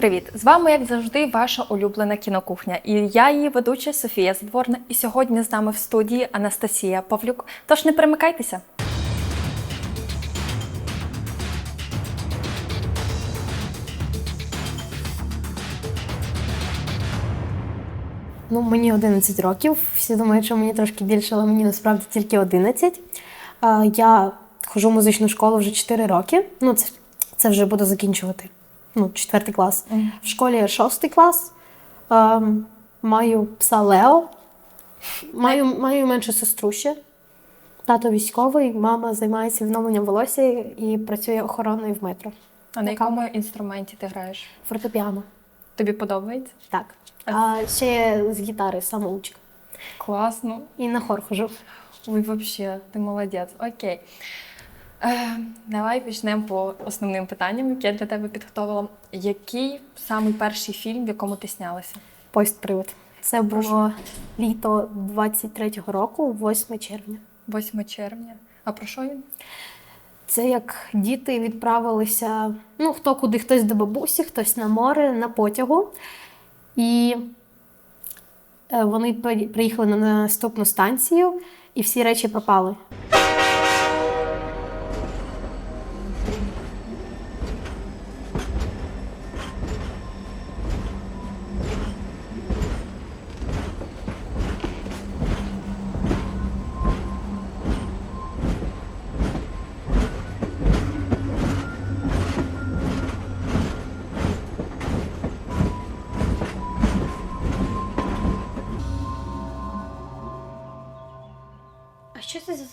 Привіт! З вами, як завжди, ваша улюблена кінокухня. І я її ведуча Софія Задворна. І сьогодні з нами в студії Анастасія Павлюк. Тож не перемикайтеся. Ну, мені 11 років. Всі думають, що мені трошки більше, але мені насправді тільки 11. Я ходжу в музичну школу вже 4 роки. Ну, це, це вже буду закінчувати. Ну, 4 клас. В школі 6 клас. А, Маю пса Лео. Маю, маю меншу сестру ще. Тато військовий, мама займається відновленням волосся і працює охороною в метро. А на якому інструменті ти граєш? Фортепіано. Тобі подобається? Так. А ще з гітари самоучка. Класно. І на хор хожу. Ой, вообще, ти молодець. Окей. Е, давай почнемо по основним питанням, які я для тебе підготувала. Який самий перший фільм, в якому ти снялася? Поїзд привид. Це було літо 23-го року, 8 червня. 8 червня. А про що він? Це як діти відправилися, ну хто куди, хтось до бабусі, хтось на море, на потягу. І е, вони приїхали на наступну станцію, і всі речі пропали.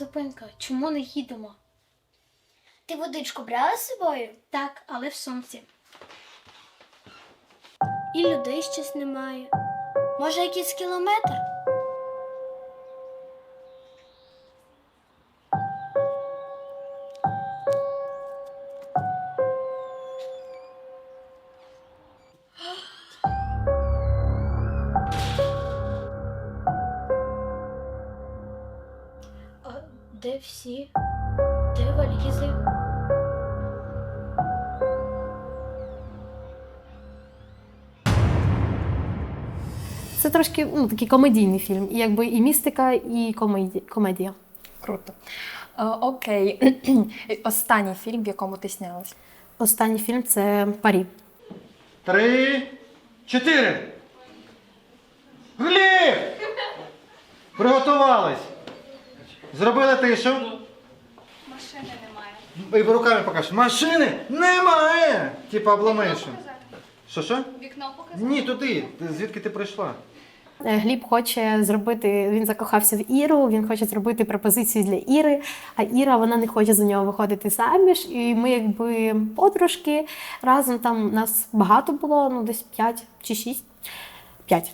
Зупинка? Чому не їдемо? Ти водичку брала з собою? Так, але в сумці. І людей щось немає. Може, якийсь кілометр? Де всі? Де валізи? Це трошки ну, такий комедійний фільм. І якби і містика, і комеді... комедія. Круто. Е, окей. Останній фільм, в якому ти снялась. Останній фільм це Парі. Три, чотири. Гліб! Приготувались. Зробили тишу. Машини немає. І руками покажеш. Машини немає! Типа обламаєш. Що що? Вікно показати? Ні, туди. Ти- Звідки ти прийшла? Е, Гліб хоче зробити, він закохався в Іру, він хоче зробити пропозицію для Іри, а Іра вона не хоче за нього виходити заміж. І ми, якби подружки, разом там нас багато було, ну десь 5 чи 6. 5.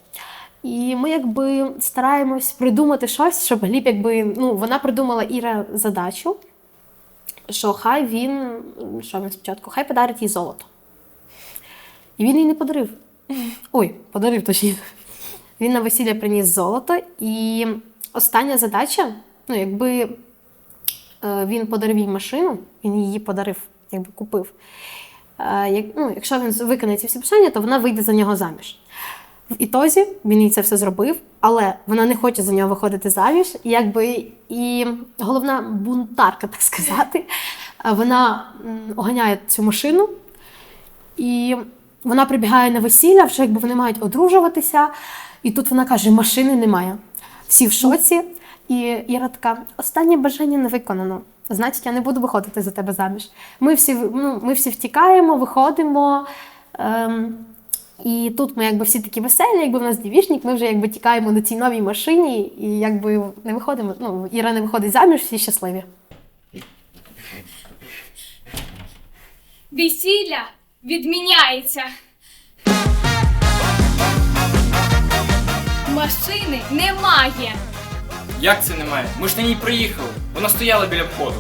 І ми якби стараємось придумати щось, щоб Гліб, якби, ну, вона придумала Іра задачу, що хай він, що він спочатку, хай подарить їй золото. І він їй не подарив. Ой, подарив точніше. Він на весілля приніс золото, і остання задача, ну, якби е, він подарив їй машину, він її подарив, якби купив. Е, як, ну, якщо він виконає ці всі бажання, то вона вийде за нього заміж. В ітозі він їй це все зробив, але вона не хоче за нього виходити заміж. Якби і головна бунтарка, так сказати, вона оганяє цю машину, і вона прибігає на весілля, вже якби вони мають одружуватися. І тут вона каже: машини немає. Всі в шоці. І Іра така: останнє бажання не виконано. Значить, я не буду виходити за тебе заміж. Ми всі, ну, ми всі втікаємо, виходимо. Ем, і тут ми якби всі такі веселі, якби в нас дівішник, ми вже якби тікаємо на цій новій машині, і якби не виходимо. Ну, Іра не виходить заміж, всі щасливі. Весілля відміняється. Машини немає. Як це немає? Ми ж на ній приїхали. Вона стояла біля входу.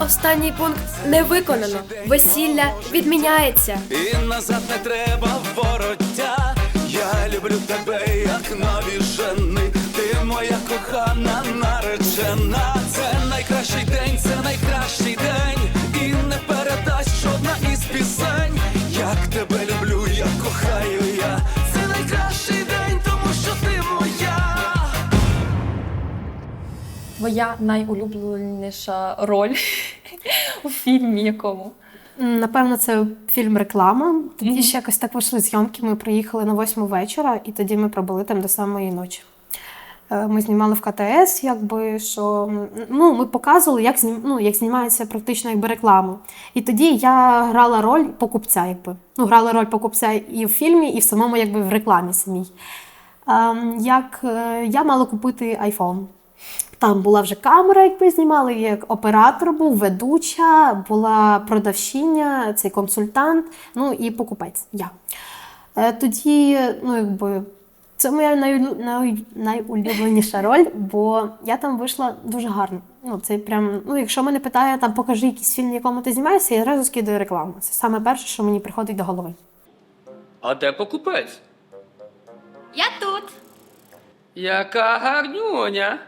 Останній пункт не виконано. Весілля відміняється. І назад не треба вороття. Я люблю тебе, як нові жени. Твоя найулюбленіша роль у фільмі якому? Напевно, це фільм реклама. Тоді Мгм. ще якось так вийшли зйомки. Ми приїхали на восьму вечора, і тоді ми пробули там до самої ночі. Е, Ми знімали в КТС, якби що ну, ми показували, як знім, ну, як знімається практично якби реклама. І тоді я грала роль покупця, якби. Ну, грала роль покупця і в фільмі, і в самому якби в рекламі самій. Ем, Як е, я мала купити iPhone. Там була вже камера, як ми знімали, як оператор був, ведуча, була продавщиня, цей консультант, ну і покупець. Я. Е, Тоді, ну якби. Це моя найулю- най- найулюбленіша роль, бо я там вийшла дуже гарно. Ну, це прям, ну, якщо мене питає, там покажи якийсь фільм, в якому ти знімаєшся, я одразу скидаю рекламу. Це саме перше, що мені приходить до голови. А де покупець? Я тут. Яка гарнюня.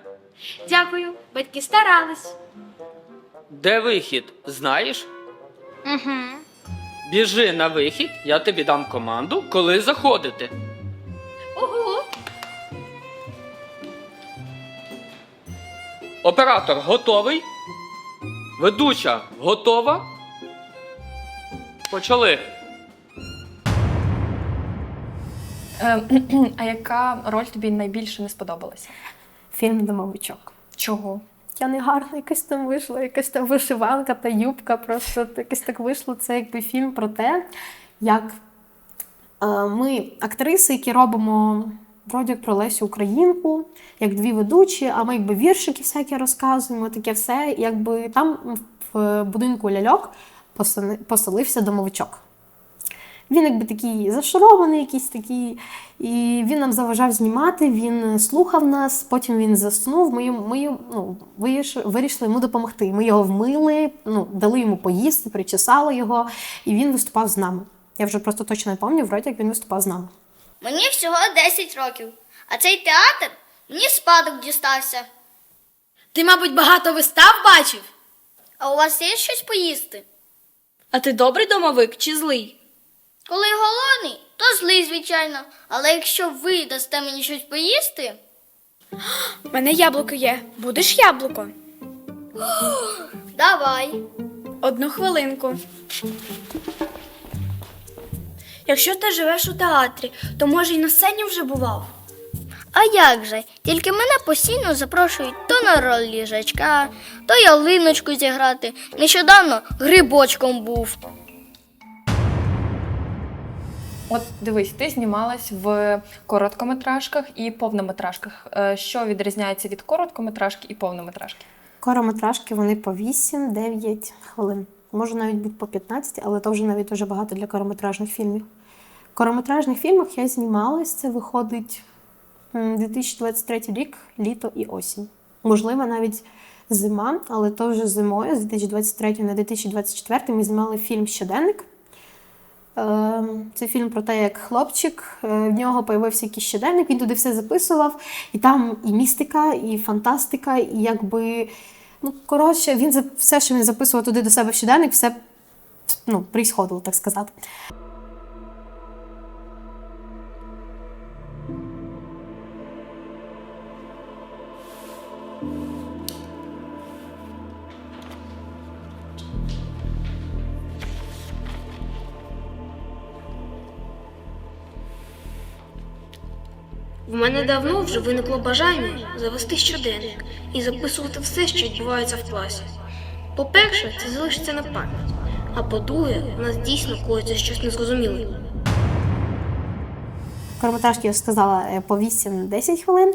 Дякую, батьки старались. Де вихід? Знаєш? Угу. Біжи на вихід, я тобі дам команду, коли заходити. Угу. Оператор готовий? Ведуча готова? Почали. Е, а яка роль тобі найбільше не сподобалася? Фільм Домовичок. Чого? Я не гарна якась там вийшла, якась там вишиванка та юбка. Просто якось так вийшло. Це якби фільм про те, як е, ми, актриси, які робимо вроді як про Лесю Українку, як дві ведучі, а ми якби віршики всякі розказуємо, таке все. Якби там в будинку ляльок поселився домовичок. Він якби такий зашарований, якийсь такий, і він нам заважав знімати, він слухав нас, потім він заснув. Ми, ми ну, вирішили йому допомогти. Ми його вмили, ну, дали йому поїсти, причесали його, і він виступав з нами. Я вже просто точно не пам'ятаю, вроді як він виступав з нами. Мені всього 10 років, а цей театр мені спадок дістався. Ти, мабуть, багато вистав бачив? А у вас є щось поїсти? А ти добрий домовик чи злий? Коли голодний, то злий, звичайно. Але якщо ви дасте мені щось поїсти, У мене яблуко є. Будеш яблуко? давай. Одну хвилинку. Якщо ти живеш у театрі, то може й на сцені вже бував. А як же? Тільки мене постійно запрошують то на роль ліжачка, то ялиночку зіграти. Нещодавно грибочком був. От дивись, ти знімалась в короткометражках і повнометражках. Е, Що відрізняється від короткометражки і повнометражки? Корометражки вони по 8-9 хвилин. Може навіть бути по 15, але то вже навіть дуже багато для корометражних фільмів. В корометражних фільмах я знімалась, це виходить 2023 рік, літо і осінь. Можливо, навіть зима, але то вже зимою, з 2023 на 2024 ми знімали фільм Щоденник. Е, Це фільм про те, як хлопчик, е, в нього появився якийсь щоденник, він туди все записував, і там і містика, і фантастика, і якби. Ну, коротше, він все, що він записував туди до себе в щоденник, все ну, происходило, так сказати. В мене давно вже виникло бажання завести щоденник і записувати все, що відбувається в класі. По-перше, це залишиться на пам'ять. А по-друге, у нас дійсно коїться щось незрозуміле. Корометражки я сказала е, по 8-10 хвилин,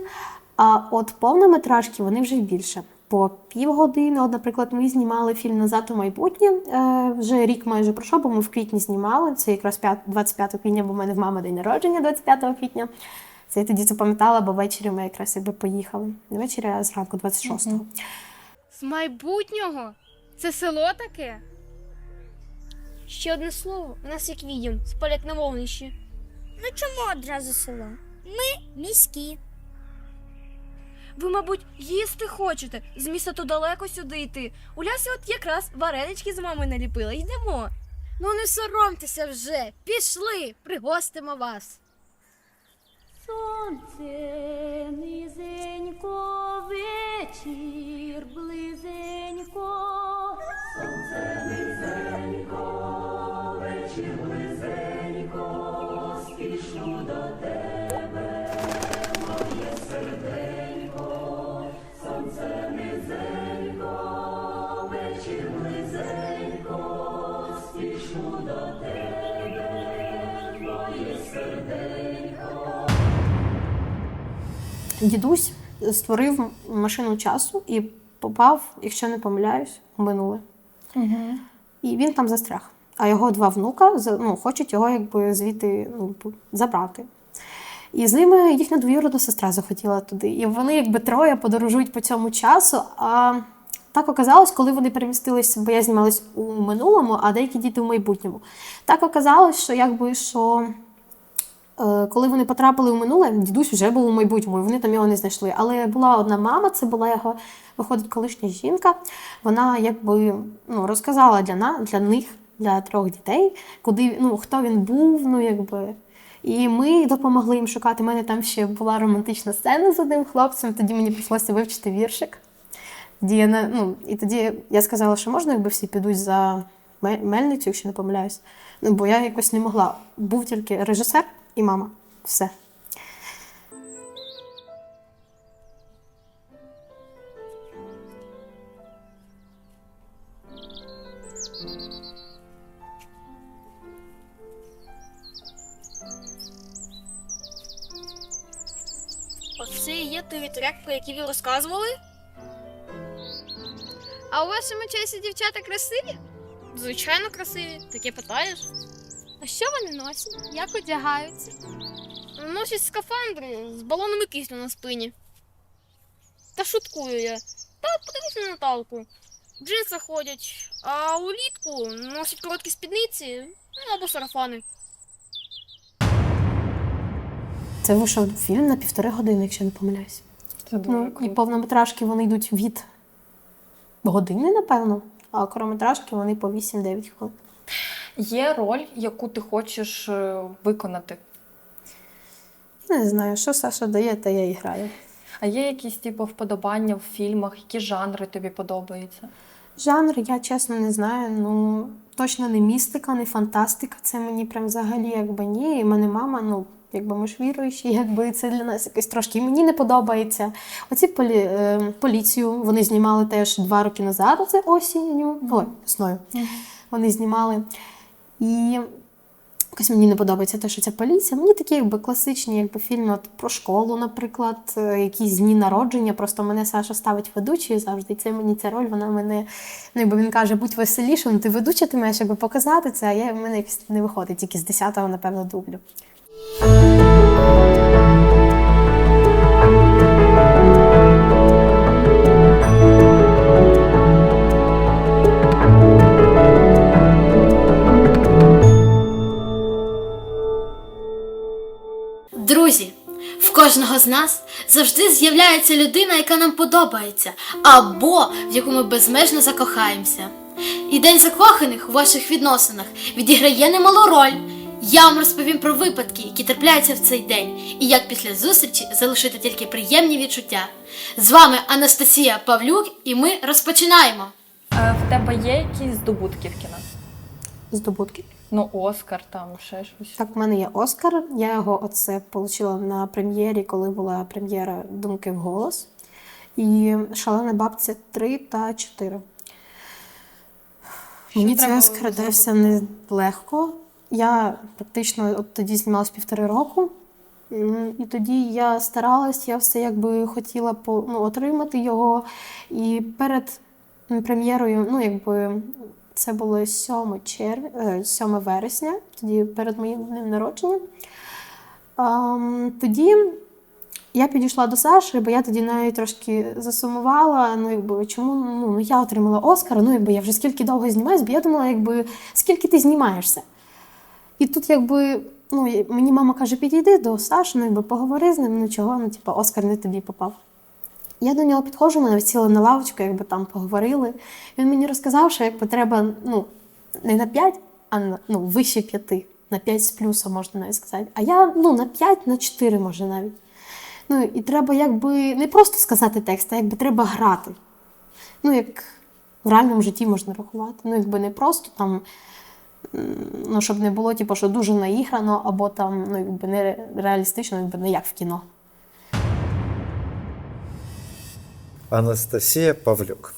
а от повнометражки вони вже більше. По півгодини. От, наприклад, ми знімали фільм Назад у майбутнє. Е, вже рік майже пройшов, бо ми в квітні знімали. Це якраз 5 25 квітня, бо в мене в мами день народження 25 квітня. Це я тоді запам'ятала, бо ввечері ми якраз якби поїхали. Не ввечері, а зранку 26-го. З майбутнього? Це село таке? Ще одне слово, у нас як відьом, спалять на вогнищі. Ну чому одразу село? Ми міські. Ви, мабуть, їсти хочете. З міста то далеко сюди йти. У лясі от якраз варенички з мамою наліпила. Йдемо. Ну не соромтеся вже. Пішли, пригостимо вас. Сонце низенько, вечір близенько. Дідусь створив машину часу і попав, якщо не помиляюсь, у минуле. І він там застряг. А його два внука ну, хочуть його якби звідти ну, забрати. І з ними їхня двоюродна сестра захотіла туди. І вони якби троє подорожують по цьому часу. А так оказалось, коли вони перемістилися, бо я знімалась у минулому, а деякі діти у майбутньому. Так оказалось, що якби що. Е, Коли вони потрапили у минуле, дідусь вже був у майбутньому, і вони там його не знайшли. Але була одна мама, це була його, виходить, колишня жінка. Вона якби ну, розказала для, на, для них, для трьох дітей, куди, ну, хто він був, ну якби. І ми допомогли їм шукати. У мене там ще була романтична сцена з одним хлопцем, тоді мені прийшлося вивчити віршик. Тоді я, ну, і тоді я сказала, що можна, якби всі підуть за мельницю, якщо не помиляюсь. Ну, бо я якось не могла. Був тільки режисер і мама. Все. Оце і є той вітряк, про який ви розказували? А у вашому часі дівчата красиві? Звичайно, красиві. Таке питаєш? А що вони носять? Як одягаються? Носять скафандри з балонами кисню на спині. Та шуткую я. Та подивись на Наталку. В джинсах ходять, а улітку носять короткі спідниці ну, або сарафани. Це вийшов фільм на півтори години, якщо не помиляюсь. Це дуже Ну, і круто. повнометражки вони йдуть від години, напевно, а короткометражки вони по 8-9 хвилин. Є роль, яку ти хочеш е, виконати. Не знаю, що Саша дає, та я і граю. А є якісь типу вподобання в фільмах, які жанри тобі подобаються? Жанр, я чесно не знаю. Ну точно не містика, не фантастика. Це мені прям взагалі якби ні. І мене мама, ну якби ми ж віруючі, якби це для нас якось трошки. Мені не подобається. Оці полі, е, поліцію вони знімали теж два роки назад. Це осінню, ой, весною. Вони знімали. І якось мені не подобається те, що ця поліція. Мені такі якби класичні якби, фільми от, про школу, наприклад, е, якісь дні народження. Просто мене Саша ставить ведучою завжди. І це мені ця роль, вона мене, ну якби він каже, будь веселішим, ти ведуча, ти маєш якби показати це, а я в мене якось не виходить, тільки з 10-го, напевно, дублю. З нас завжди з'являється людина, яка нам подобається, або в яку ми безмежно закохаємося. І День закоханих у ваших відносинах відіграє немалу роль. Я вам розповім про випадки, які трапляються в цей день, і як після зустрічі залишити тільки приємні відчуття. З вами Анастасія Павлюк, і ми розпочинаємо. Е, в тебе є якісь здобутки в кіно? Здобутки. Ну, Оскар, там ще щось. Так, в мене є Оскар. Я його оце отримала на прем'єрі, коли була прем'єра Думки в голос. І Шалена бабця 3 та 4. Мені цей Оскар дався нелегко. Я практично от тоді знімалась півтори року. І тоді я старалась, я все якби хотіла по, ну, отримати його. І перед прем'єрою, ну якби це було 7, черв... е, 7 вересня, тоді перед моїм днем народження. Ам, тоді я підійшла до Саші, бо я тоді навіть трошки засумувала. Ну, якби чому ну, ну я отримала Оскар, ну якби я вже скільки довго знімаюсь, бо я думала, якби скільки ти знімаєшся. І тут, якби, ну, мені мама каже, підійди до Саші, ну, якби поговори з ним, ну чого, ну, типу, Оскар не тобі попав. Я до нього підходжу, навіть сіли на лавочку, якби там поговорили. Він мені розказав, що якби треба ну, не на 5, а на ну, вище 5. на 5 з плюсом, можна навіть сказати. А я ну, на 5, на 4 може навіть. Ну і треба якби не просто сказати текст, а якби треба грати. Ну, як в реальному житті можна рахувати. Ну, якби не просто там, ну, щоб не було, типу, що дуже наіграно, або там, ну, якби не реалістично, якби не як в кіно. Анастасія Павлюк.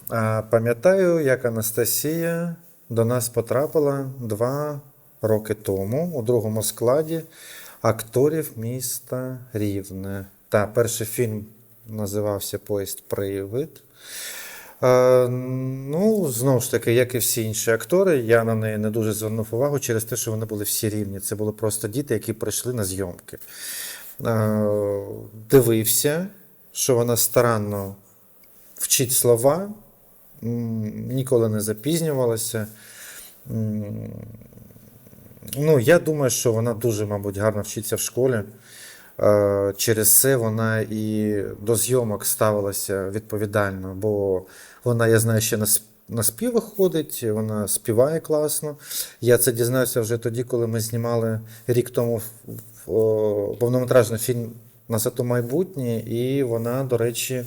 Пам'ятаю, як Анастасія до нас потрапила два роки тому у другому складі акторів міста Рівне. Та перший фільм називався Поїзд Привид. Ну, знову ж таки, як і всі інші актори, я на неї не дуже звернув увагу через те, що вони були всі рівні. Це були просто діти, які прийшли на зйомки. Дивився, що вона старанно вчить слова, ніколи не запізнювалася. Ну, я думаю, що вона дуже, мабуть, гарно вчиться в школі. Е, Через це вона і до зйомок ставилася відповідально, бо вона, я знаю, ще на на співи ходить, вона співає класно. Я це дізнався вже тоді, коли ми знімали рік тому повнометражний фільм «Назад у майбутнє, і вона, до речі,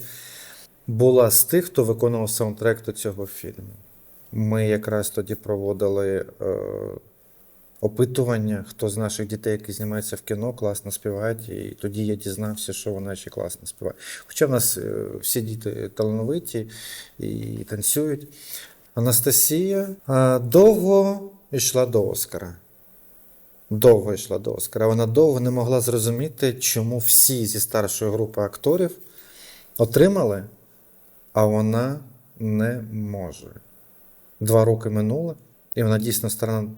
була з тих, хто виконував саундтрек до цього фільму. Ми якраз тоді проводили е, опитування, хто з наших дітей, які знімаються в кіно, класно співають. І тоді я дізнався, що вона ще класно співає. Хоча в нас е, всі діти талановиті і танцюють. Анастасія е, довго йшла до Оскара. Довго йшла до Оскара. Вона довго не могла зрозуміти, чому всі зі старшої групи акторів отримали, а вона не може. Два роки минуло, і вона дійсно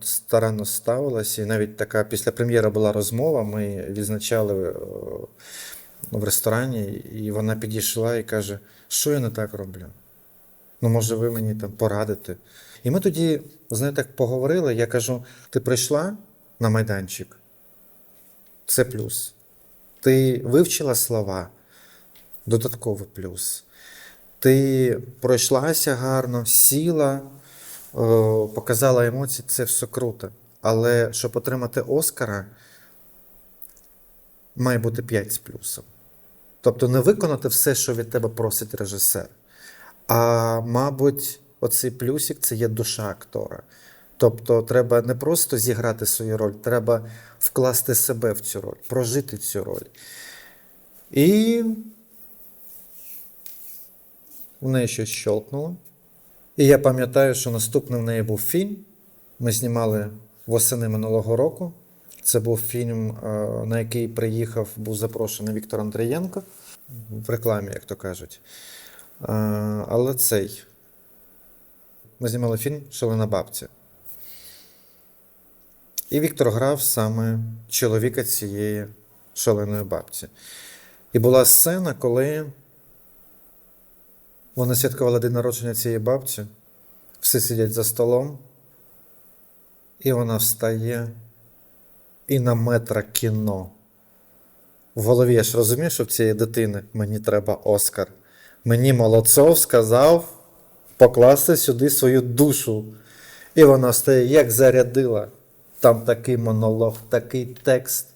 старанно, ставилася. І навіть така після прем'єри була розмова. Ми відзначали е, в ресторані, і вона підійшла і каже, що я не так роблю. Ну, може, ви мені там порадите. І ми тоді, знаєте, так поговорили. Я кажу: ти прийшла на майданчик? Це плюс. Ти вивчила слова, додатковий плюс. Ти пройшлася гарно, сіла, е, показала емоції, це все круто. Але щоб отримати Оскара, має бути 5 з плюсом. Тобто не виконати все, що від тебе просить режисер. А мабуть, оцей плюсик це є душа актора. Тобто, треба не просто зіграти свою роль, треба вкласти себе в цю роль, прожити цю роль. І в неї щось щолкнуло. І я пам'ятаю, що наступний в неї був фільм. Ми знімали восени минулого року. Це був фільм, е, на який приїхав, був запрошений Віктор Андрієнко в рекламі, як то кажуть. Е, Але цей. Ми знімали фільм Шалена бабця. І Віктор грав саме чоловіка цієї шаленої бабці. І була сцена, коли вони святкували день народження цієї бабці, всі сидять за столом, і вона встає і на метра кіно. В голові я ж розумію, що в цієї дитини мені треба Оскар. Мені Молодцов сказав покласти сюди свою душу. І вона стає, як зарядила. Там такий монолог, такий текст.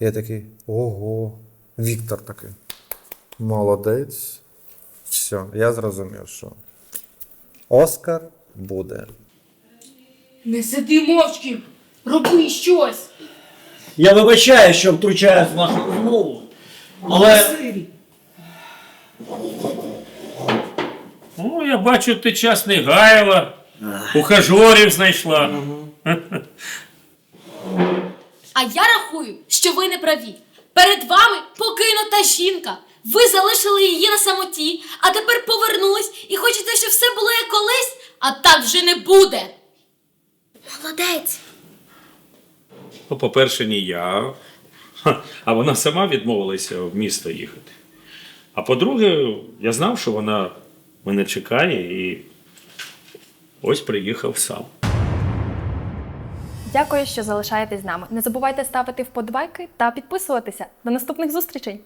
Я такий, ого, Віктор такий. Молодець. Все, я зрозумів, що Оскар буде. Не сиди мовчки, роби щось. Я вибачаю, що втручаюсь в вашу розмову. Але Ну, я бачу, ти час не гаяла, ухажорів знайшла. А я рахую, що ви не праві. Перед вами покинута жінка. Ви залишили її на самоті, а тепер повернулись і хочете, щоб все було як колись, а так вже не буде. Молодець. Ну, по-перше, не я. Ха, А вона сама відмовилася в місто їхати. А по-друге, я знав, що вона мене чекає і ось приїхав сам. Дякую, що залишаєтесь з нами. Не забувайте ставити вподобайки та підписуватися. До наступних зустрічей!